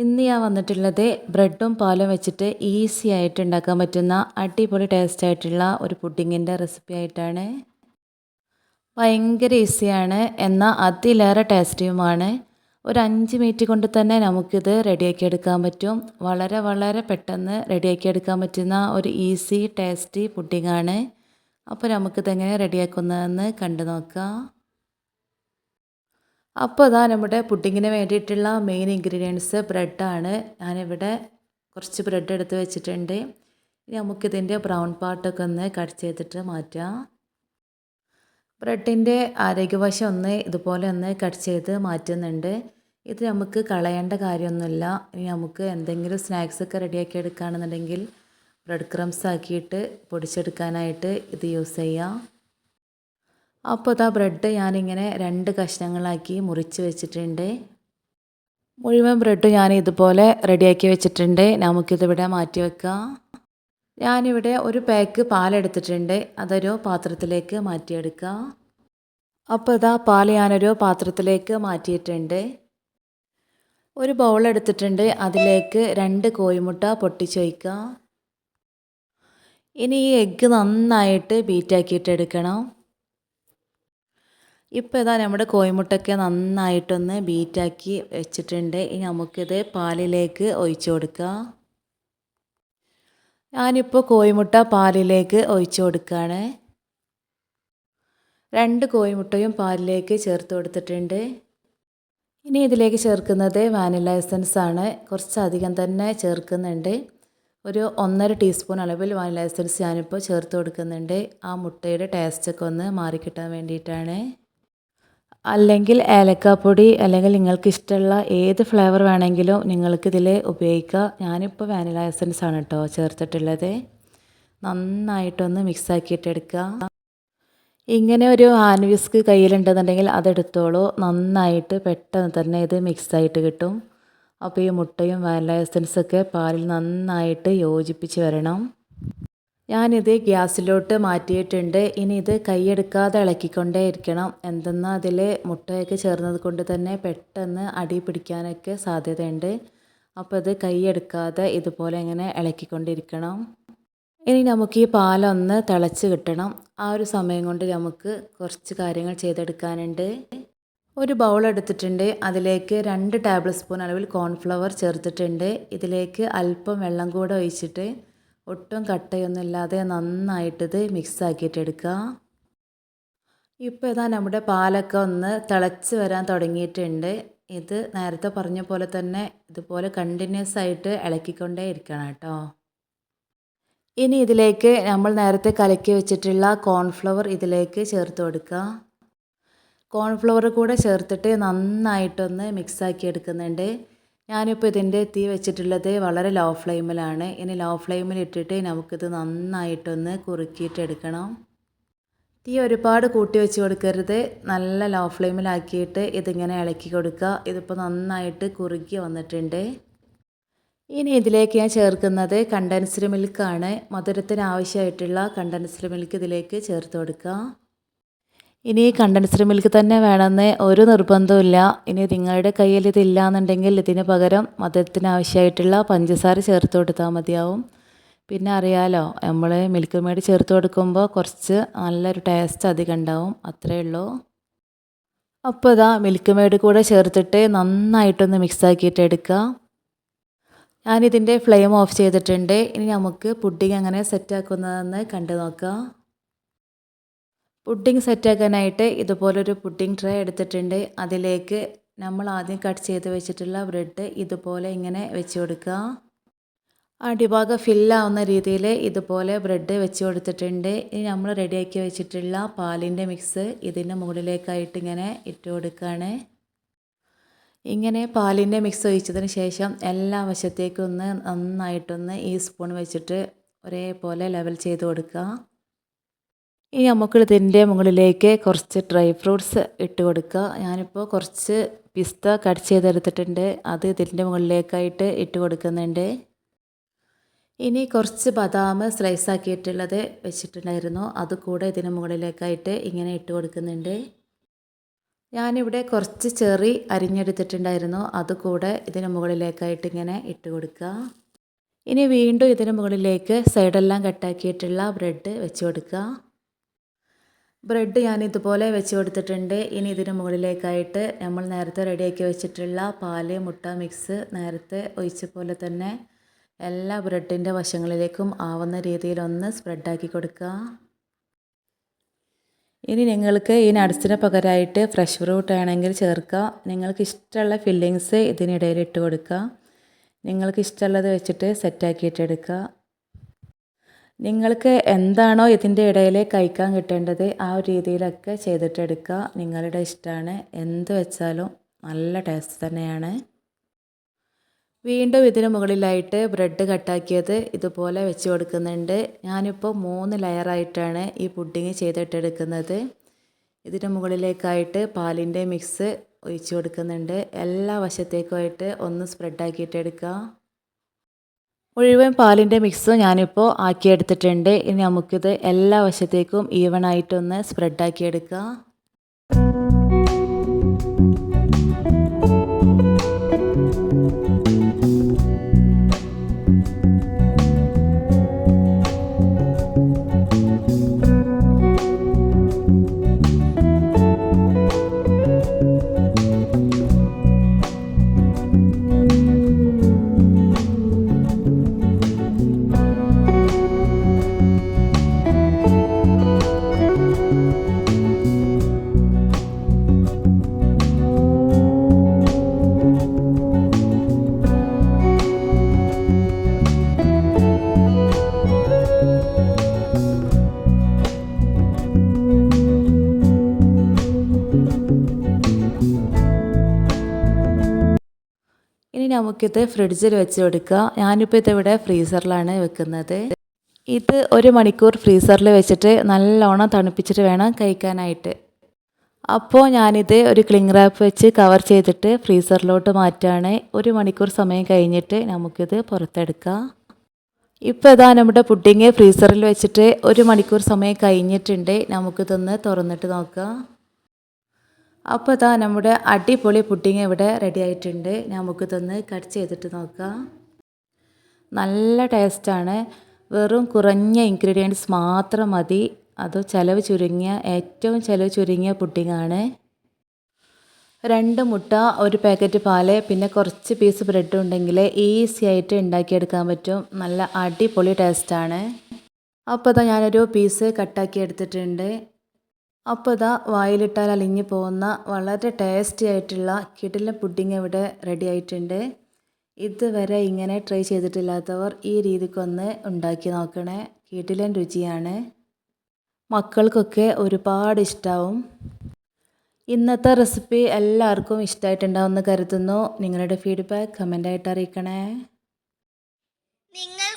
ഇന്ന് ഞാൻ വന്നിട്ടുള്ളത് ബ്രെഡും പാലും വെച്ചിട്ട് ഈസി ആയിട്ട് ഉണ്ടാക്കാൻ പറ്റുന്ന അടിപൊളി ടേസ്റ്റ് ആയിട്ടുള്ള ഒരു പുഡിങ്ങിന്റെ റെസിപ്പി ആയിട്ടാണ്. ഭയങ്കര ഈസിയാണ് എന്നാൽ അതിലേറെ ടേസ്റ്റിയുമാണ് ഒരു അഞ്ച് മിനിറ്റ് കൊണ്ട് തന്നെ നമുക്കിത് റെഡിയാക്കി എടുക്കാൻ പറ്റും. വളരെ വളരെ പെട്ടെന്ന് റെഡിയാക്കി എടുക്കാൻ പറ്റുന്ന ഒരു ഈസി ടേസ്റ്റി പുഡിങ്ങാണ് അപ്പോൾ നമുക്കിതെങ്ങനെ റെഡിയാക്കുന്നതെന്ന് കണ്ടു നോക്കാം. അപ്പോൾ അതാ നമ്മുടെ പുഡിങ്ങിന് വേണ്ടിയിട്ടുള്ള മെയിൻ ഇൻഗ്രീഡിയൻസ് ബ്രെഡാണ്. ഞാനിവിടെ കുറച്ച് ബ്രെഡ് എടുത്ത് വെച്ചിട്ടുണ്ട്. ഇനി നമുക്കിതിന്റെ ബ്രൗൺ പാർട്ടൊക്കെ ഒന്ന് കട്ട് ചെയ്തിട്ട് മാറ്റാം. ബ്രെഡിന്റെ ആരോഗ്യവശം ഒന്ന് ഇതുപോലെ ഒന്ന് കട്ട് ചെയ്ത് മാറ്റുന്നുണ്ട്. ഇത് നമുക്ക് കളയേണ്ട കാര്യമൊന്നുമില്ല. ഇനി നമുക്ക് എന്തെങ്കിലും സ്നാക്സ് ഒക്കെ റെഡിയാക്കി എടുക്കുകയാണെന്നുണ്ടെങ്കിൽ ബ്രെഡ് ക്രംസ് ആക്കിയിട്ട് പൊടിച്ചെടുക്കാനായിട്ട് ഇത് യൂസ് ചെയ്യാം. അപ്പോൾ ഇതാ ബ്രെഡ് ഞാനിങ്ങനെ രണ്ട് കഷ്ണങ്ങളാക്കി മുറിച്ച് വെച്ചിട്ടുണ്ട്. മുഴുവൻ ബ്രെഡ് ഞാൻ ഇതുപോലെ റെഡിയാക്കി വെച്ചിട്ടുണ്ട്. നമുക്കിതിവിടെ മാറ്റി വെക്കാം. ഞാനിവിടെ ഒരു പാക്ക് പാലെടുത്തിട്ടുണ്ട് അതൊരു പാത്രത്തിലേക്ക് മാറ്റിയെടുക്കാം. അപ്പോൾ ഇതാ പാൽ ഞാനൊരു പാത്രത്തിലേക്ക് മാറ്റിയിട്ടുണ്ട്. ഒരു ബൗൾ എടുത്തിട്ടുണ്ട്. അതിലേക്ക് രണ്ട് കോഴിമുട്ട പൊട്ടിച്ച് വയ്ക്കാം. ഇനി ഈ എഗ്ഗ് നന്നായിട്ട് ബീറ്റാക്കിയിട്ട് എടുക്കണം. ഇപ്പോൾ ഇതാ നമ്മുടെ കോയിമുട്ടൊക്കെ നന്നായിട്ടൊന്ന് ബീറ്റാക്കി വെച്ചിട്ടുണ്ട്. ഇനി നമുക്കിത് പാലിലേക്ക് ഒഴിച്ചു കൊടുക്കാം. ഞാനിപ്പോൾ കോഴിമുട്ട പാലിലേക്ക് ഒഴിച്ചു കൊടുക്കുകയാണ് രണ്ട് കോഴിമുട്ടയും പാലിലേക്ക് ചേർത്ത് കൊടുത്തിട്ടുണ്ട്. ഇനി ഇതിലേക്ക് ചേർക്കുന്നത് വാനില എസൻസ് ആണ്. കുറച്ചധികം തന്നെ ചേർക്കുന്നുണ്ട്. ഒരു ഒന്നര ടീസ്പൂൺ അളവിൽ വാനില എസൻസ് ഞാനിപ്പോൾ ചേർത്ത് കൊടുക്കുന്നുണ്ട്. ആ മുട്ടയുടെ ടേസ്റ്റൊക്കെ ഒന്ന് മാറിക്കിട്ടാൻ വേണ്ടിയിട്ടാണ്. അല്ലെങ്കിൽ ഏലക്കാപ്പൊടി അല്ലെങ്കിൽ നിങ്ങൾക്ക് ഇഷ്ടമുള്ള ഏത് ഫ്ലേവർ വേണമെങ്കിലും നിങ്ങൾക്ക് ഇതിൽ ഉപയോഗിക്കാം ഞാനിപ്പോൾ വാനില എസൻസ് ആണ് കേട്ടോ ചേർത്തിട്ടുള്ളത്. നന്നായിട്ടൊന്ന് മിക്സ് ആക്കിയിട്ട് എടുക്കുക ഇങ്ങനെ ഒരു ഹാൻഡ് വിസ്ക് കയ്യിലുണ്ടെന്നുണ്ടെങ്കിൽ അതെടുത്തോളൂ. നന്നായിട്ട് പെട്ടെന്ന് തന്നെ ഇത് മിക്സ് ആയിട്ട് കിട്ടും. അപ്പോൾ ഈ മുട്ടയും വാനില എസൻസൊക്കെ പാലിൽ നന്നായിട്ട് യോജിപ്പിച്ച് വരണം. ഞാനിത് ഗ്യാസിലോട്ട് മാറ്റിയിട്ടുണ്ട്. ഇനി ഇത് കൈയെടുക്കാതെ ഇളക്കിക്കൊണ്ടേ ഇരിക്കണം. എന്തെന്നാൽ അതിൽ മുട്ടയൊക്കെ ചേർന്നത് കൊണ്ട് തന്നെ പെട്ടെന്ന് അടി പിടിക്കാനൊക്കെ സാധ്യതയുണ്ട്. അപ്പോൾ അത് കൈയെടുക്കാതെ ഇതുപോലെ ഇങ്ങനെ ഇളക്കിക്കൊണ്ടിരിക്കണം. ഇനി നമുക്ക് ഈ പാലൊന്ന് തിളച്ച് കിട്ടണം. ആ ഒരു സമയം കൊണ്ട് നമുക്ക് കുറച്ച് കാര്യങ്ങൾ ചെയ്തെടുക്കാനുണ്ട്. ഒരു ബൗൾ എടുത്തിട്ടുണ്ട്. അതിലേക്ക് രണ്ട് ടേബിൾ സ്പൂൺ അളവിൽ കോൺഫ്ലവർ ചേർത്തിട്ടുണ്ട്. ഇതിലേക്ക് അല്പം വെള്ളം കൂടെ ഒഴിച്ചിട്ട് ഒട്ടും കട്ടയൊന്നും ഇല്ലാതെ നന്നായിട്ടിത് മിക്സ് ആക്കിയിട്ട് എടുക്കുക ഇപ്പോൾ ഇതാ നമ്മുടെ പാലൊക്കെ ഒന്ന് തിളച്ച് വരാൻ തുടങ്ങിയിട്ടുണ്ട്. ഇത് നേരത്തെ പറഞ്ഞ പോലെ തന്നെ ഇതുപോലെ കണ്ടിന്യൂസ് ആയിട്ട് ഇളക്കിക്കൊണ്ടേ ഇരിക്കണം കേട്ടോ. ഇനി ഇതിലേക്ക് നമ്മൾ നേരത്തെ കലക്കി വെച്ചിട്ടുള്ള കോൺഫ്ലവർ ഇതിലേക്ക് ചേർത്ത് കൊടുക്കുക. കോൺഫ്ലവർ കൂടെ ചേർത്തിട്ട് നന്നായിട്ടൊന്ന് മിക്സാക്കി എടുക്കുന്നുണ്ട് ഞാനിപ്പോൾ ഇതിന്റെ തീ വെച്ചിട്ടുള്ളത് വളരെ ലോ ഫ്ലെയിമിലാണ് ഇനി ലോ ഫ്ലെയിമിൽ ഇട്ടിട്ട് നമുക്കിത് നന്നായിട്ടൊന്ന് കുറുക്കിയിട്ടെടുക്കണം തീ ഒരുപാട് കൂട്ടി വെച്ച് കൊടുക്കരുത്. നല്ല ലോ ഫ്ലെയിമിലാക്കിയിട്ട് ഇതിങ്ങനെ ഇളക്കി കൊടുക്കുക. ഇതിപ്പോൾ നന്നായിട്ട് കുറുക്കി വന്നിട്ടുണ്ട്. ഇനി ഇതിലേക്ക് ഞാൻ ചേർക്കുന്നത് കണ്ടൻസ്ഡ് മിൽക്കാണ് മധുരത്തിന് ആവശ്യമായിട്ടുള്ള കണ്ടൻസ്ഡ് മിൽക്ക് ഇതിലേക്ക് ചേർത്ത് കൊടുക്കുക. ഇനി കണ്ടൻസ്ഡ് മിൽക്ക് തന്നെ വേണമെന്ന് ഒരു നിർബന്ധമില്ല ഇനി നിങ്ങളുടെ കയ്യിൽ ഇതില്ല എന്നുണ്ടെങ്കിൽ ഇതിന് പകരം മധുരത്തിന് ആവശ്യമായിട്ടുള്ള പഞ്ചസാര ചേർത്ത് കൊടുത്താൽ മതിയാവും. പിന്നെ അറിയാലോ നമ്മൾ മിൽക്ക് മേഡ് ചേർത്ത് കൊടുക്കുമ്പോൾ കുറച്ച് നല്ലൊരു ടേസ്റ്റ് അധികം ഉണ്ടാവും. അത്രയേ ഉള്ളൂ. അപ്പോൾ ഇതാ മിൽക്ക് മേഡ് കൂടെ ചേർത്തിട്ട് നന്നായിട്ടൊന്ന് മിക്സ് ആക്കിയിട്ട് എടുക്കുക. ഞാനിതിന്റെ ഫ്ലെയിം ഓഫ് ചെയ്തിട്ടുണ്ട്. ഇനി നമുക്ക് പുഡിങ് എങ്ങനെ സെറ്റാക്കുന്നതെന്ന് കണ്ടു നോക്കാം. പുഡിങ് സെറ്റാക്കാനായിട്ട് ഇതുപോലൊരു പുഡിങ് ട്രേ എടുത്തിട്ടുണ്ട്. അതിലേക്ക് നമ്മൾ ആദ്യം കട്ട് ചെയ്ത് വെച്ചിട്ടുള്ള ബ്രെഡ് ഇതുപോലെ ഇങ്ങനെ വെച്ച് കൊടുക്കുക. അടിഭാഗം ഫില്ലാവുന്ന രീതിയിൽ ഇതുപോലെ ബ്രെഡ് വെച്ച് കൊടുത്തിട്ടുണ്ട്. ഇനി നമ്മൾ റെഡിയാക്കി വെച്ചിട്ടുള്ള പാലിന്റെ മിക്സ് ഇതിന്റെ മുകളിലേക്കായിട്ട് ഇങ്ങനെ ഇട്ട് കൊടുക്കുകയാണ്. ഇങ്ങനെ പാലിന്റെ മിക്സ് ഒഴിച്ചതിന് ശേഷം എല്ലാ വശത്തേക്കും ഒന്ന് നന്നായിട്ടൊന്ന് ഈ സ്പൂൺ വെച്ചിട്ട് ഒരേപോലെ ലെവൽ ചെയ്ത് കൊടുക്കുക. ഇനി നമുക്ക് ഇതിന്റെ മുകളിലേക്ക് കുറച്ച് ഡ്രൈ ഫ്രൂട്ട്സ് ഇട്ട് കൊടുക്കുക. ഞാനിപ്പോൾ കുറച്ച് പിസ്ത കട്ട് ചെയ്തെടുത്തിട്ടുണ്ട്. അത് ഇതിന്റെ മുകളിലേക്കായിട്ട് ഇട്ട് കൊടുക്കുന്നുണ്ട്. ഇനി കുറച്ച് ബദാം സ്ലൈസ് ആക്കിയിട്ടുള്ളത് വെച്ചിട്ടുണ്ടായിരുന്നു. അത് കൂടെ ഇതിന് മുകളിലേക്കായിട്ട് ഇങ്ങനെ ഇട്ട് കൊടുക്കുന്നുണ്ട്. ഞാനിവിടെ കുറച്ച് ചെറി അരിഞ്ഞെടുത്തിട്ടുണ്ടായിരുന്നു. അത് കൂടെ ഇതിന് മുകളിലേക്കായിട്ട് ഇങ്ങനെ ഇട്ട് കൊടുക്കുക. ഇനി വീണ്ടും ഇതിന് മുകളിലേക്ക് സൈഡെല്ലാം കട്ടാക്കിയിട്ടുള്ള ബ്രെഡ് വെച്ച് കൊടുക്കുക. ബ്രെഡ് ഞാൻ ഇതുപോലെ വെച്ച് കൊടുത്തിട്ടുണ്ട്. ഇനി ഇതിന് മുകളിലേക്കായിട്ട് നമ്മൾ നേരത്തെ റെഡിയാക്കി വെച്ചിട്ടുള്ള പാൽ മുട്ട മിക്സ് നേരത്തെ ഒഴിച്ച പോലെ തന്നെ എല്ലാ ബ്രെഡിന്റെ വശങ്ങളിലേക്കും ആവുന്ന രീതിയിലൊന്ന് സ്പ്രെഡാക്കി കൊടുക്കുക. ഇനി നിങ്ങൾക്ക് ഈ നട്സിന് പകരമായിട്ട് ഫ്രഷ് ഫ്രൂട്ട് ആണെങ്കിൽ ചേർക്കുക. നിങ്ങൾക്ക് ഇഷ്ടമുള്ള ഫില്ലിങ്സ് ഇതിനിടയിൽ ഇട്ട് കൊടുക്കുക. നിങ്ങൾക്ക് ഇഷ്ടമുള്ളത് വെച്ചിട്ട് സെറ്റാക്കിയിട്ട് എടുക്കുക. നിങ്ങൾക്ക് എന്താണോ ഇതിന്റെ ഇടയിൽ കഴിക്കാൻ കിട്ടേണ്ടത് ആ ഒരു രീതിയിലൊക്കെ ചെയ്തിട്ടെടുക്കുക. നിങ്ങളുടെ ഇഷ്ടമാണ്. എന്ത് വെച്ചാലും നല്ല ടേസ്റ്റ് തന്നെയാണ്. വീണ്ടും ഇതിന് മുകളിലായിട്ട് ബ്രെഡ് കട്ടാക്കിയത് ഇതുപോലെ വെച്ച് കൊടുക്കുന്നുണ്ട്. ഞാനിപ്പോൾ മൂന്ന് ലെയറായിട്ടാണ് ഈ പുഡിങ് ചെയ്തിട്ടെടുക്കുന്നത്. ഇതിന് മുകളിലേക്കായിട്ട് പാലിന്റെ മിക്സ് ഒഴിച്ച് കൊടുക്കുന്നുണ്ട്. എല്ലാ വശത്തേക്കുമായിട്ട് ഒന്ന് സ്പ്രെഡാക്കിയിട്ടെടുക്കുക മുഴുവൻ പാലിന്റെ മിക്സ് ഞാനിപ്പോൾ ആക്കിയെടുത്തിട്ടുണ്ട്. ഇനി നമുക്കിത് എല്ലാ വശത്തേക്കും ഈവൺ ആയിട്ടൊന്ന് നമുക്കിത് ഫ്രിഡ്ജിൽ വെച്ച് കൊടുക്കുക. ഞാനിപ്പോൾ ഇതിവിടെ ഫ്രീസറിലാണ് വെക്കുന്നത്. ഇത് ഒരു മണിക്കൂർ ഫ്രീസറിൽ വെച്ചിട്ട് നല്ലോണം തണുപ്പിച്ചിട്ട് വേണം കഴിക്കാനായിട്ട്. അപ്പോൾ ഞാനിത് ഒരു ക്ലിങ് റാപ്പ് വെച്ച് കവർ ചെയ്തിട്ട് ഫ്രീസറിലോട്ട് മാറ്റുകയാണ്. ഒരു മണിക്കൂർ സമയം കഴിഞ്ഞിട്ട് നമുക്കിത് പുറത്തെടുക്കാം. ഇപ്പോൾ ഇതാ നമ്മുടെ പുഡിങ് ഫ്രീസറിൽ വെച്ചിട്ട് ഒരു മണിക്കൂർ സമയം കഴിഞ്ഞിട്ടുണ്ട്. നമുക്കിതൊന്ന് തുറന്നിട്ട് നോക്കാം. അപ്പോൾ ഇതാ നമ്മുടെ അടിപൊളി പുഡിങ് ഇവിടെ റെഡി ആയിട്ടുണ്ട്. നമുക്കിതൊന്ന് കട്ട് ചെയ്തിട്ട് നോക്കാം. നല്ല ടേസ്റ്റാണ് വെറും കുറഞ്ഞ ഇൻഗ്രീഡിയൻസ് മാത്രം മതി. അത് ചിലവ് ചുരുങ്ങിയ ഏറ്റവും ചിലവ് ചുരുങ്ങിയ പുഡിങ്ങാണ് രണ്ട് മുട്ട ഒരു പാക്കറ്റ് പാൽ പിന്നെ കുറച്ച് പീസ് ബ്രെഡ് ഉണ്ടെങ്കിൽ ഈസി ആയിട്ട് ഉണ്ടാക്കിയെടുക്കാൻ പറ്റും. നല്ല അടിപൊളി ടേസ്റ്റാണ് അപ്പോൾ അതാ ഞാനൊരു പീസ് കട്ടാക്കി എടുത്തിട്ടുണ്ട്. അപ്പോൾ ഇതാ വായിലിട്ടാൽ അലിഞ്ഞു പോകുന്ന വളരെ ടേസ്റ്റി ആയിട്ടുള്ള കിടിലൻ പുഡിംഗ് ഇവിടെ റെഡി ആയിട്ടുണ്ട്. ഇതുവരെ ഇങ്ങനെ ട്രൈ ചെയ്തിട്ടില്ലാത്തവർ ഈ രീതിക്കൊന്ന് ഉണ്ടാക്കി നോക്കണേ. കിടിലൻ രുചിയാണ്. മക്കൾക്കൊക്കെ ഒരുപാട് ഇഷ്ടാവും. ഇന്നത്തെ റെസിപ്പി എല്ലാവർക്കും ഇഷ്ടമായിട്ടുണ്ടാവുമെന്ന് കരുതുന്നു. നിങ്ങളുടെ ഫീഡ്ബാക്ക് കമന്റായിട്ട് അറിയിക്കണേ. നിങ്ങൾ